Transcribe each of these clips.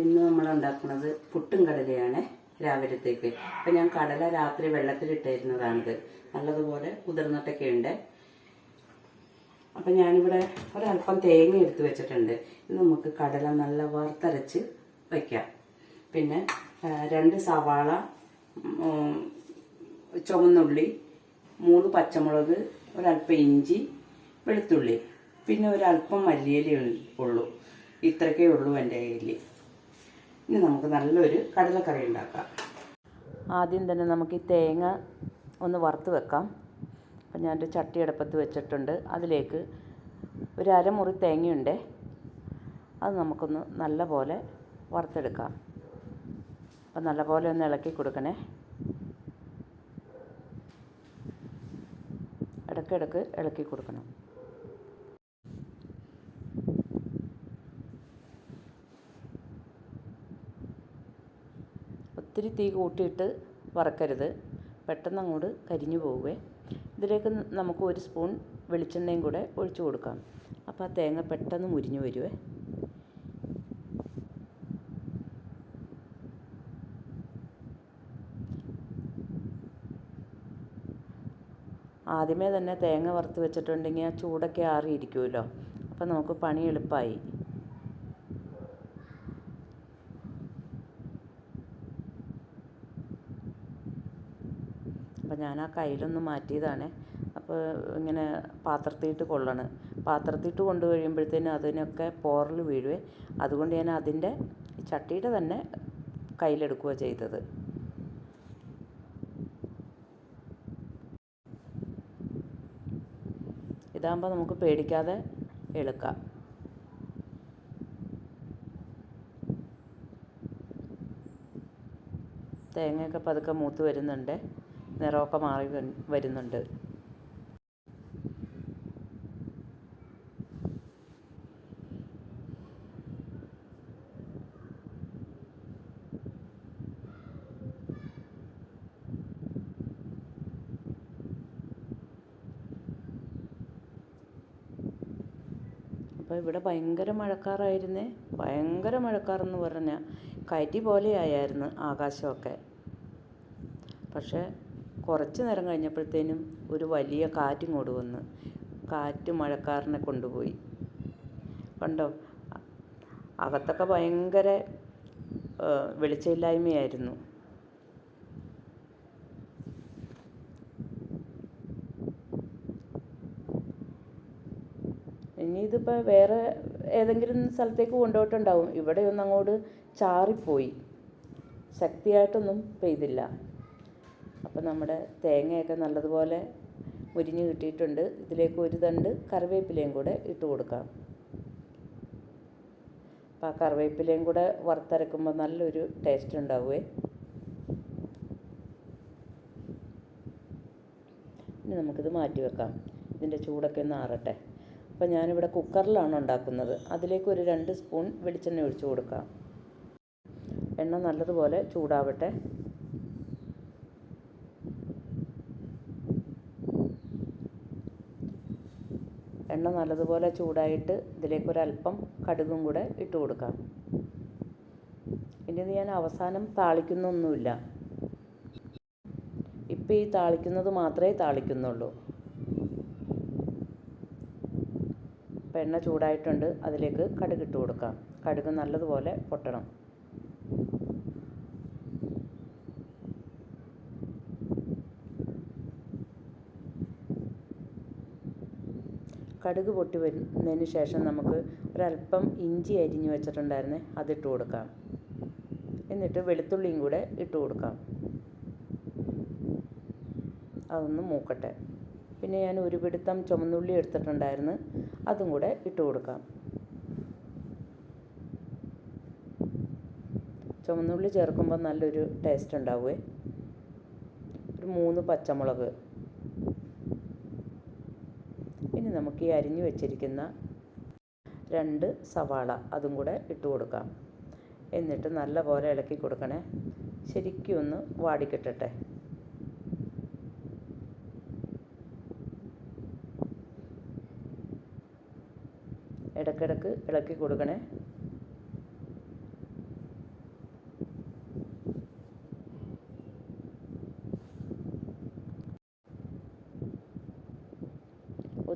ഇന്ന് നമ്മൾ ഉണ്ടാക്കുന്നത് പുട്ടും കടലയാണ് രാവിലത്തേക്ക്. അപ്പം ഞാൻ കടല രാത്രി വെള്ളത്തിലിട്ടിരുന്നതാണിത് നല്ലതുപോലെ കുതിർന്നിട്ടൊക്കെ ഉണ്ട് അപ്പം ഞാനിവിടെ ഒരല്പം തേങ്ങ എടുത്ത് വെച്ചിട്ടുണ്ട്. ഇത് നമുക്ക് കടല നല്ല വറുത്തരച്ച് വയ്ക്കാം പിന്നെ രണ്ട് സവാള ചുവന്നുള്ളി മൂന്ന് പച്ചമുളക് ഒരല്പം ഇഞ്ചി വെളുത്തുള്ളി. പിന്നെ ഒരല്പം മല്ലിയിലേ ഉള്ളൂ. ഇത്രയൊക്കെ ഉള്ളൂ എന്റെ കയ്യിൽ. ഇനി നമുക്ക് നല്ലൊരു കടലക്കറി ഉണ്ടാക്കാം. ആദ്യം തന്നെ നമുക്ക് ഈ തേങ്ങ ഒന്ന് വറുത്ത് വെക്കാം. അപ്പം ഞാനൊരു ചട്ടി അടുപ്പത്ത് വെച്ചിട്ടുണ്ട്. അതിലേക്ക് ഒരു അരമുറി തേങ്ങയുണ്ട്. അത് നമുക്കൊന്ന് നല്ല പോലെ വറുത്തെടുക്കാം. അപ്പം നല്ല പോലെ ഒന്ന് ഇളക്കി കൊടുക്കണേ. ഇടയ്ക്കിടയ്ക്ക് ഇളക്കി കൊടുക്കണം. ഒത്തിരി തീ കൂട്ടിയിട്ട് വറക്കരുത്. പെട്ടെന്ന് അങ്ങോട്ട് കരിഞ്ഞു പോവുകയെ ഇതിലേക്ക് നമുക്ക് ഒരു സ്പൂൺ വെളിച്ചെണ്ണയും കൂടെ ഒഴിച്ചു കൊടുക്കാം. അപ്പോൾ ആ തേങ്ങ പെട്ടെന്ന് മുരിഞ്ഞു വരുവേ. ആദ്യമേ തന്നെ തേങ്ങ വറുത്ത് വെച്ചിട്ടുണ്ടെങ്കിൽ ആ ചൂടൊക്കെ ആറിയിരിക്കുമല്ലോ. അപ്പോൾ നമുക്ക് പണി എളുപ്പമായി അപ്പോൾ ഞാൻ ആ കയ്യിലൊന്ന് മാറ്റിയതാണ്. അപ്പോൾ ഇങ്ങനെ പാത്രത്തിയിട്ട് കൊള്ളണം. പാത്രത്തിയിട്ട് കൊണ്ട് കഴിയുമ്പോഴത്തേനും അതിനൊക്കെ പോറൽ വീഴുവേ. അതുകൊണ്ട് ഞാൻ അതിന്റെ ചട്ടിയുടെ തന്നെ കയ്യിലെടുക്കുക ചെയ്തത്. ഇതാകുമ്പോൾ നമുക്ക് പേടിക്കാതെ എടുക്കാം. തേങ്ങയൊക്കെ പതുക്കെ മൂത്ത് വരുന്നുണ്ട്. നിറമൊക്കെ മാറി വരുന്നുണ്ട്. അപ്പോൾ ഇവിടെ ഭയങ്കര മഴക്കാറായിരുന്നേ. ഭയങ്കര മഴക്കാറെന്ന് പറഞ്ഞാൽ കയറ്റി പോലെയായിരുന്നു ആകാശമൊക്കെ. പക്ഷേ കുറച്ച് നേരം കഴിഞ്ഞപ്പോഴത്തേനും ഒരു വലിയ കാറ്റും കൂടി വന്ന്. കാറ്റ് മഴക്കാരനെ കൊണ്ടുപോയി. കണ്ടോ? അകത്തൊക്കെ ഭയങ്കര വെളിച്ചമില്ലായ്മയായിരുന്നു. ഇനി ഇതിപ്പോൾ വേറെ ഏതെങ്കിലും സ്ഥലത്തേക്ക് കൊണ്ടുപോയിട്ടുണ്ടാവും. ഇവിടെ ഒന്ന് അങ്ങോട്ട് ചാറിപ്പോയി. ശക്തിയായിട്ടൊന്നും പെയ്തില്ല. അപ്പോൾ നമ്മുടെ തേങ്ങയൊക്കെ നല്ലതുപോലെ മുരിഞ്ഞ് കിട്ടിയിട്ടുണ്ട്. ഇതിലേക്ക് ഒരു തണ്ട് കറിവേപ്പിലയും കൂടെ ഇട്ട് കൊടുക്കാം. അപ്പോൾ ആ കറിവേപ്പിലയും കൂടെ വറുത്തരക്കുമ്പോൾ നല്ലൊരു ടേസ്റ്റ് ഉണ്ടാവുമേ ഇനി നമുക്കിത് മാറ്റി വെക്കാം. ഇതിന്റെ ചൂടൊക്കെ ഒന്ന് ആറട്ടെ. അപ്പോൾ ഞാനിവിടെ കുക്കറിലാണ് ഉണ്ടാക്കുന്നത്. അതിലേക്ക് ഒരു രണ്ട് സ്പൂൺ വെളിച്ചെണ്ണ ഒഴിച്ചു കൊടുക്കാം. എണ്ണ നല്ലതുപോലെ ചൂടാവട്ടെ എണ്ണ നല്ലതുപോലെ ചൂടായിട്ട് ഇതിലേക്ക് ഒരല്പം കടുകും കൂടെ ഇട്ട് കൊടുക്കാം. ഇനി ഞാൻ അവസാനം താളിക്കുന്നൊന്നുമില്ല. ഇപ്പം ഈ താളിക്കുന്നത് മാത്രമേ താളിക്കുന്നുള്ളൂ. ഇപ്പം എണ്ണ ചൂടായിട്ടുണ്ട്. അതിലേക്ക് കടുക് ഇട്ട് കൊടുക്കാം. കടുക് നല്ലതുപോലെ പൊട്ടണം. കടുക് പൊട്ടി വരുന്നതിന് ശേഷം നമുക്ക് ഒരല്പം ഇഞ്ചി അരിഞ്ഞു വെച്ചിട്ടുണ്ടായിരുന്നേ അതിട്ട് കൊടുക്കാം. എന്നിട്ട് വെളുത്തുള്ളിയും കൂടെ ഇട്ട് കൊടുക്കാം. അതൊന്ന് മൂക്കട്ടെ. പിന്നെ ഞാൻ ഒരു പിടുത്തം ചുമന്നുള്ളി എടുത്തിട്ടുണ്ടായിരുന്നു അതും കൂടെ ഇട്ട് കൊടുക്കാം. ചുമന്നുള്ളി ചേർക്കുമ്പോൾ നല്ലൊരു ടേസ്റ്റ് ഉണ്ടാവുമേ ഒരു മൂന്ന് പച്ചമുളക് ഇനി നമുക്ക് ഈ അരിഞ്ഞു വെച്ചിരിക്കുന്ന രണ്ട് സവാള അതും കൂടെ ഇട്ട് കൊടുക്കാം. എന്നിട്ട് നല്ലപോലെ ഇളക്കി കൊടുക്കണേ. ശരിക്കും ഒന്ന് വാടിക്കിട്ടട്ടെ. ഇടക്കിടക്ക് ഇളക്കി കൊടുക്കണേ.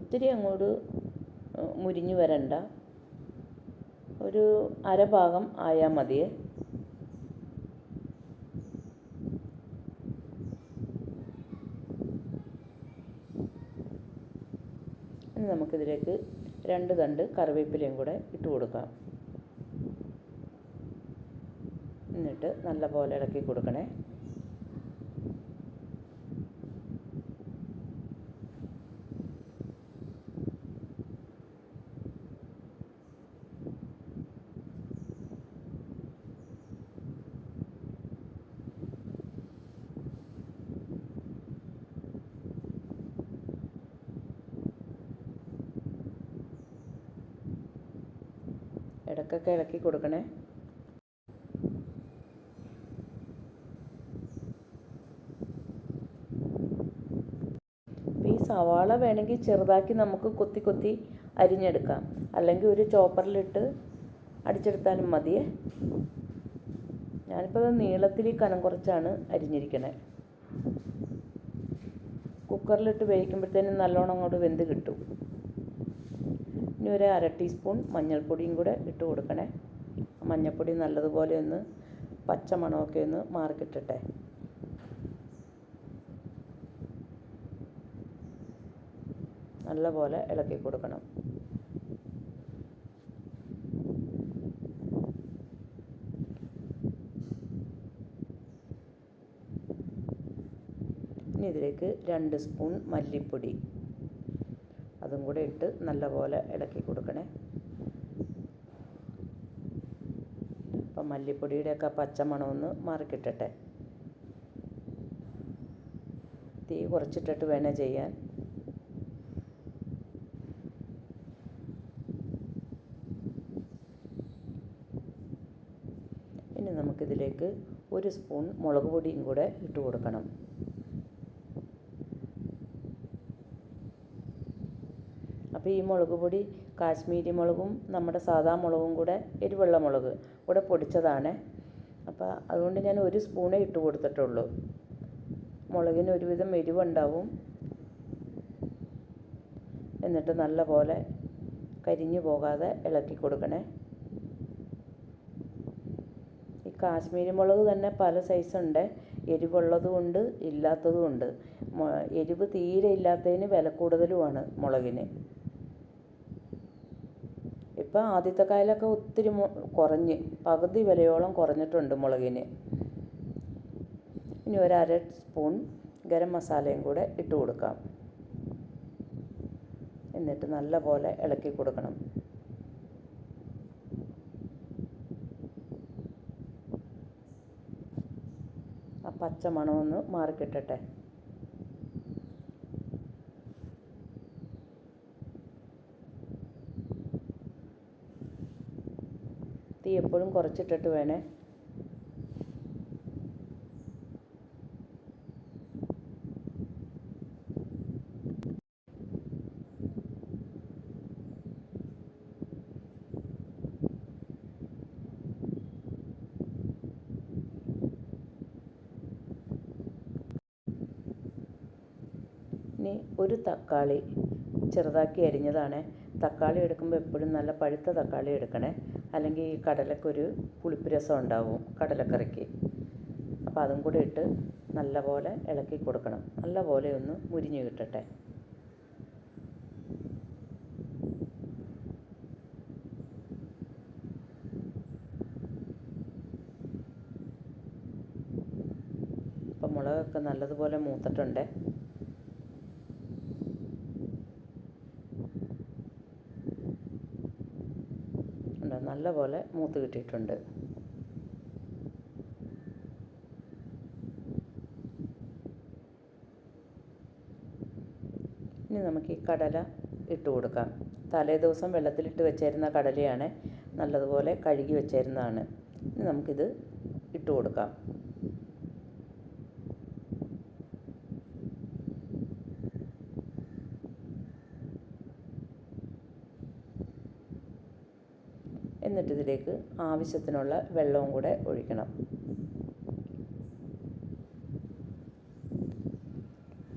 ഒത്തിരി അങ്ങോട്ട് മുരിഞ്ഞു വരണ്ട. ഒരു അരഭാഗം ആയാൽ മതിയേ. ഇനി നമുക്കിതിലേക്ക് രണ്ട് തണ്ട് കറിവേപ്പിലയും കൂടെ ഇട്ട് കൊടുക്കാം. എന്നിട്ട് നല്ലപോലെ ഇളക്കി കൊടുക്കണേ. ഇടയ്ക്കൊക്കെ ഇളക്കി കൊടുക്കണേ. ഈ സവാള വേണമെങ്കിൽ ചെറുതാക്കി നമുക്ക് കൊത്തി കൊത്തി അരിഞ്ഞെടുക്കാം. അല്ലെങ്കിൽ ഒരു ചോപ്പറിലിട്ട് അടിച്ചെടുത്താലും മതിയേ ഞാനിപ്പോൾ നീളത്തിൽ കനം കുറച്ചാണ് അരിഞ്ഞിരിക്കണേ. കുക്കറിലിട്ട് വേവിക്കുമ്പോഴത്തേനും നല്ലോണം അങ്ങോട്ട് വെന്ത് കിട്ടും. ഒരു അര ടീസ്പൂൺ മഞ്ഞൾപ്പൊടിയും കൂടെ ഇട്ട് കൊടുക്കണേ. മഞ്ഞൾപ്പൊടി നല്ലതുപോലെ ഒന്ന് പച്ച മണമൊക്കെ ഒന്ന് മാറിക്കിട്ടട്ടെ. നല്ലപോലെ ഇളക്കി കൊടുക്കണം. ഇനി ഇതിലേക്ക് രണ്ട് സ്പൂൺ മല്ലിപ്പൊടി. അതും കൂടെ ഇട്ട് നല്ലപോലെ ഇളക്കി കൊടുക്കണേ. അപ്പം മല്ലിപ്പൊടിയുടെയൊക്കെ പച്ചമണമൊന്ന് മാറിക്കിട്ടട്ടെ. തീ കുറച്ചിട്ടിട്ട് വേണേ ചെയ്യാൻ. ഇനി നമുക്കിതിലേക്ക് ഒരു സ്പൂൺ മുളക് പൊടിയും കൂടെ ഇട്ട് കൊടുക്കണം. അപ്പോൾ ഈ മുളക് പൊടി കാശ്മീരി മുളകും നമ്മുടെ സാധാ മുളകും കൂടെ എരിവെള്ള മുളക് കൂടെ പൊടിച്ചതാണ്. അപ്പോൾ അതുകൊണ്ട് ഞാൻ ഒരു സ്പൂണേ ഇട്ട് കൊടുത്തിട്ടുള്ളൂ. മുളകിന് ഒരുവിധം എരിവുണ്ടാവും. എന്നിട്ട് നല്ല പോലെ കരിഞ്ഞു പോകാതെ ഇളക്കി കൊടുക്കണേ. ഈ കാശ്മീരി മുളക് തന്നെ പല സൈസുണ്ട് എരിവുള്ളതും ഉണ്ട് ഇല്ലാത്തതും ഉണ്ട്. മ- എരിവ് തീരെ ഇല്ലാത്തതിന് വില കൂടുതലുമാണ് മുളകിന്. ഇപ്പം ആദ്യത്തെ കാലമൊക്കെ ഒത്തിരി കുറഞ്ഞ് പകുതി വിലയോളം കുറഞ്ഞിട്ടുണ്ട് മുളകിന്. ഇനി ഒരു അര സ്പൂൺ ഗരം മസാലയും കൂടെ ഇട്ട് കൊടുക്കാം. എന്നിട്ട് നല്ല പോലെ ഇളക്കി കൊടുക്കണം. ആ പച്ച മണമൊന്ന് മാറിക്കിട്ടട്ടെ. തീ എപ്പോഴും കുറച്ചിട്ടിട്ട് വേണേ. ഇനി ഒരു തക്കാളി ചെറുതാക്കി അരിഞ്ഞതാണ്. തക്കാളി എടുക്കുമ്പോൾ എപ്പോഴും നല്ല പഴുത്ത തക്കാളി എടുക്കണേ. അല്ലെങ്കിൽ ഈ കടലക്കൊരു പുളിപ്പ് രസം ഉണ്ടാവും കടലക്കറിക്ക്. അപ്പോൾ അതും കൂടെ ഇട്ട് നല്ലപോലെ ഇളക്കി കൊടുക്കണം. നല്ലപോലെ ഒന്ന് മുരിഞ്ഞ് കിട്ടട്ടെ. അപ്പം മുളകൊക്കെ നല്ലതുപോലെ മൂത്തിട്ടുണ്ട് ഉണ്ട് നല്ലപോലെ മൂത്ത് കിട്ടിയിട്ടുണ്ട്. ഇനി നമുക്ക് ഈ കടല ഇട്ട് കൊടുക്കാം. തലേ ദിവസം വെള്ളത്തിലിട്ട് വെച്ചിരുന്ന കടലയാണ് നല്ലതുപോലെ കഴുകി വെച്ചിരുന്നതാണ്. ഇനി നമുക്കിത് ഇട്ട് കൊടുക്കാം എന്നിട്ട് ഇതിലേക്ക് ആവശ്യത്തിനുള്ള വെള്ളവും കൂടെ ഒഴിക്കണം.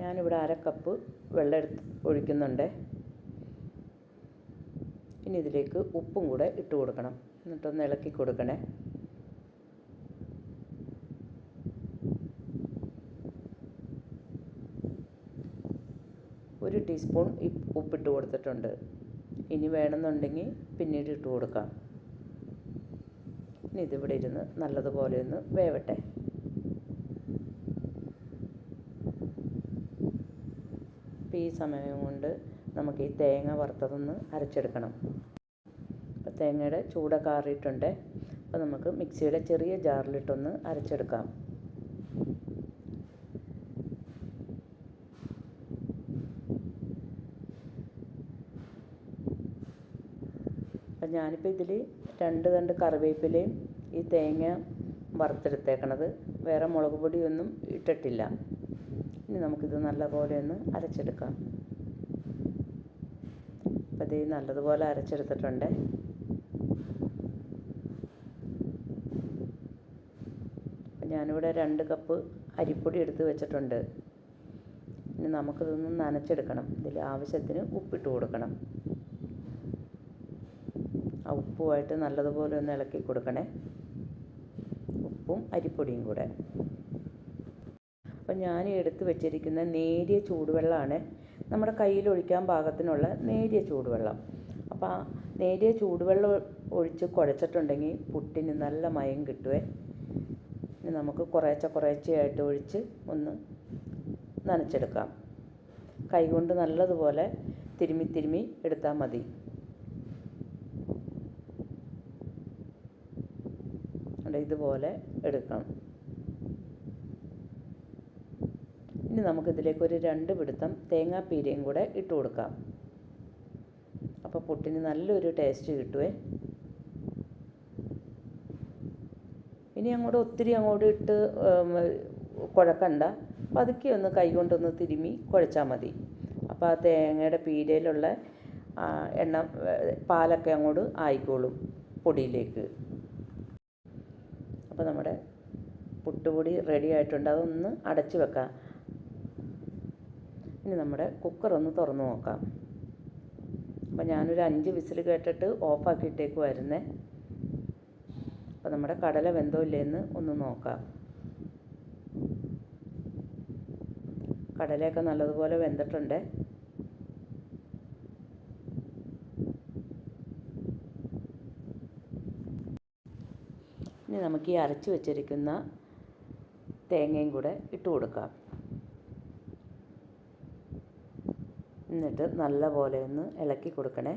ഞാനിവിടെ അര കപ്പ് വെള്ളം എടുത്ത് ഒഴിക്കുന്നുണ്ട്. ഇനി ഇതിലേക്ക് ഉപ്പും കൂടെ ഇട്ട് കൊടുക്കണം. എന്നിട്ടൊന്ന് ഇളക്കി കൊടുക്കണേ. ഒരു ടീസ്പൂൺ ഉപ്പിട്ട് കൊടുത്തിട്ടുണ്ട്. ഇനി വേണമെന്നുണ്ടെങ്കിൽ പിന്നീട് ഇട്ട് കൊടുക്കാം. ഇനി ഇതിവിടെ ഇരുന്ന് നല്ലതുപോലെ ഒന്ന് വേവട്ടെ. അപ്പോൾ ഈ സമയം കൊണ്ട് നമുക്ക് ഈ തേങ്ങ വറുത്തതൊന്ന് അരച്ചെടുക്കണം. അപ്പോൾ തേങ്ങയുടെ ചൂടൊക്കെ ആറിയിട്ടുണ്ട് അപ്പോൾ നമുക്ക് മിക്സിയുടെ ചെറിയ ജാറിലിട്ടൊന്ന് അരച്ചെടുക്കാം. അപ്പം ഞാനിപ്പോൾ ഇതിൽ രണ്ട് രണ്ട് കറിവേപ്പിലയും ഈ തേങ്ങ വറുത്തെടുത്തേക്കണത്. വേറെ മുളക് പൊടിയൊന്നും ഇട്ടിട്ടില്ല. ഇനി നമുക്കിത് നല്ലപോലെ ഒന്ന് അരച്ചെടുക്കാം. അപ്പം ഇത് നല്ലതുപോലെ അരച്ചെടുത്തിട്ടുണ്ട്. ഞാനിവിടെ രണ്ട് കപ്പ് അരിപ്പൊടി എടുത്ത് വെച്ചിട്ടുണ്ട്. ഇനി നമുക്കിതൊന്ന് നനച്ചെടുക്കണം. ഇതിൽ ആവശ്യത്തിന് ഉപ്പിട്ട് കൊടുക്കണം. ആ ഉപ്പുമായിട്ട് നല്ലതുപോലെ ഒന്ന് ഇളക്കി കൊടുക്കണേ. ഉപ്പും അരിപ്പൊടിയും കൂടെ. അപ്പം ഞാൻ എടുത്ത് വെച്ചിരിക്കുന്ന നേരിയ ചൂടുവെള്ളമാണ് നമ്മുടെ കയ്യിൽ ഒഴിക്കാൻ പാകത്തിനുള്ള നേരിയ ചൂടുവെള്ളം. അപ്പോൾ ആ നേരിയ ചൂടുവെള്ളം ഒഴിച്ച് കുഴച്ചിട്ടുണ്ടെങ്കിൽ പുട്ടിന് നല്ല മയം കിട്ടുവേ. ഇനി നമുക്ക് കുറേശ്ശെ കുറേശ്ശെയായിട്ട് ഒഴിച്ച് ഒന്ന് നനച്ചെടുക്കാം. കൈകൊണ്ട് നല്ലതുപോലെ തിരുമ്മി തിരുമ്മി എടുത്താൽ മതി കണ്ടോ ഇതുപോലെ എടുക്കണം. ഇനി നമുക്കിതിലേക്ക് ഒരു രണ്ട് പിടുത്തം തേങ്ങാപ്പീരയും കൂടെ ഇട്ട് കൊടുക്കാം. അപ്പോൾ പുട്ടിന് നല്ലൊരു ടേസ്റ്റ് കിട്ടുവേ. ഇനി അങ്ങോട്ട് ഒത്തിരി അങ്ങോട്ട് ഇട്ട് കുഴക്കണ്ട. പതുക്കെ ഒന്ന് കൈ കൊണ്ടൊന്ന് തിരുമ്മി കുഴച്ചാൽ മതി. അപ്പോൾ ആ തേങ്ങയുടെ പീരയിലുള്ള എണ്ണ പാലൊക്കെ അങ്ങോട്ട് ആയിക്കോളും പൊടിയിലേക്ക്. അപ്പോൾ നമ്മുടെ പുട്ടുപൊടി റെഡി ആയിട്ടുണ്ട്. അതൊന്ന് അടച്ച് വെക്കാം. ഇനി നമ്മുടെ കുക്കർ ഒന്ന് തുറന്നു നോക്കാം. അപ്പോൾ ഞാനൊരു അഞ്ച് വിസിൽ കേട്ടിട്ട് ഓഫാക്കിയിട്ടേക്കുമായിരുന്നേ അപ്പോൾ നമ്മുടെ കടല വെന്തോ ഇല്ലേന്ന് ഒന്ന് നോക്കാം. കടലയൊക്കെ നല്ലതുപോലെ വെന്തിട്ടുണ്ട്. ഇനി നമുക്ക് ഈ അരച്ച് വെച്ചിരിക്കുന്ന തേങ്ങയും കൂടെ ഇട്ട് കൊടുക്കാം. എന്നിട്ട് നല്ല പോലെ ഒന്ന് ഇളക്കി കൊടുക്കണേ.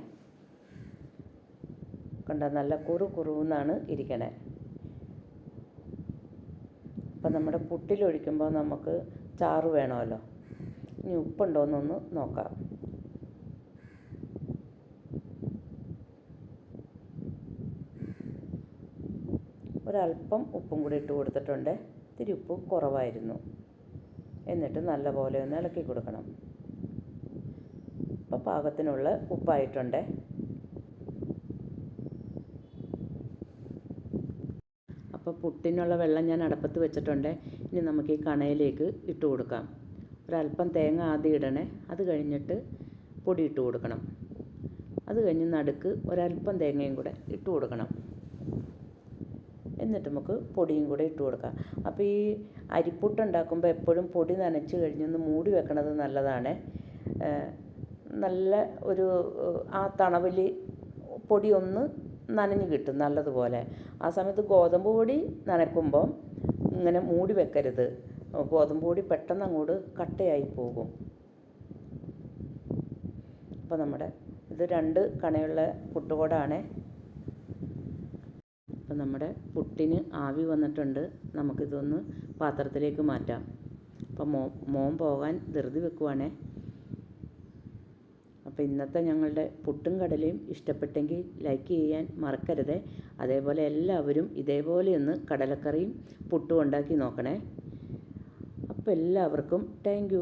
കണ്ട? നല്ല കുറു കുറുന്നാണ് ഇരിക്കണേ. അപ്പം നമ്മുടെ പുട്ടിലൊഴിക്കുമ്പോൾ നമുക്ക് ചാറ് വേണമല്ലോ. ഇനി ഉപ്പുണ്ടോയെന്നൊന്ന് നോക്കാം. ഒരല്പം ഉപ്പും കൂടി ഇട്ട് കൊടുത്തിട്ടുണ്ട്. ഇത്തിരി ഉപ്പ് കുറവായിരുന്നു. എന്നിട്ട് നല്ലപോലെ ഒന്ന് ഇളക്കി കൊടുക്കണം. ഇപ്പോൾ പാകത്തിനുള്ള ഉപ്പായിട്ടുണ്ട്. അപ്പോൾ പുട്ടിനുള്ള വെള്ളം ഞാൻ അടപ്പത്ത് വെച്ചിട്ടുണ്ട്. ഇനി നമുക്ക് ഈ കണയിലേക്ക് ഇട്ട് കൊടുക്കാം. ഒരല്പം തേങ്ങ ആദ്യം ഇടണേ. അത് കഴിഞ്ഞിട്ട് പൊടി ഇട്ട് കൊടുക്കണം. അത് കഴിഞ്ഞ് നടുക്ക് ഒരല്പം തേങ്ങയും കൂടെ ഇട്ട് കൊടുക്കണം. എന്നിട്ട് നമുക്ക് പൊടിയും കൂടെ ഇട്ട് കൊടുക്കാം. അപ്പോൾ ഈ അരിപ്പുട്ട് ഉണ്ടാക്കുമ്പോൾ എപ്പോഴും പൊടി നനച്ച് കഴിഞ്ഞൊന്ന് മൂടി വെക്കണത് നല്ലതാണ്. നല്ല ഒരു ആ തണവിൽ പൊടി ഒന്ന് നനഞ്ഞ് കിട്ടും നല്ലതുപോലെ. ആ സമയത്ത് ഗോതമ്പ് പൊടി നനക്കുമ്പോൾ ഇങ്ങനെ മൂടി വെക്കരുത്. ഗോതമ്പ് പൊടി പെട്ടെന്ന് അങ്ങോട്ട് കട്ടയായി പോകും. അപ്പോൾ നമ്മുടെ ഇത് രണ്ട് കണയുള്ള പുട്ടുകൂടാണേ. അപ്പം നമ്മുടെ പുട്ടിന് ആവി വന്നിട്ടുണ്ട്. നമുക്കിതൊന്ന് പാത്രത്തിലേക്ക് മാറ്റാം. അപ്പം മോ മോൻ പോകാൻ ധൃതി വെക്കുവാണേ. അപ്പോൾ ഇന്നത്തെ ഞങ്ങളുടെ പുട്ടും കടലയും ഇഷ്ടപ്പെട്ടെങ്കിൽ ലൈക്ക് ചെയ്യാൻ മറക്കരുത്. അതേപോലെ എല്ലാവരും ഇതേപോലെ ഒന്ന് കടലക്കറിയും പുട്ടും ഉണ്ടാക്കി നോക്കണേ. അപ്പോൾ എല്ലാവർക്കും താങ്ക്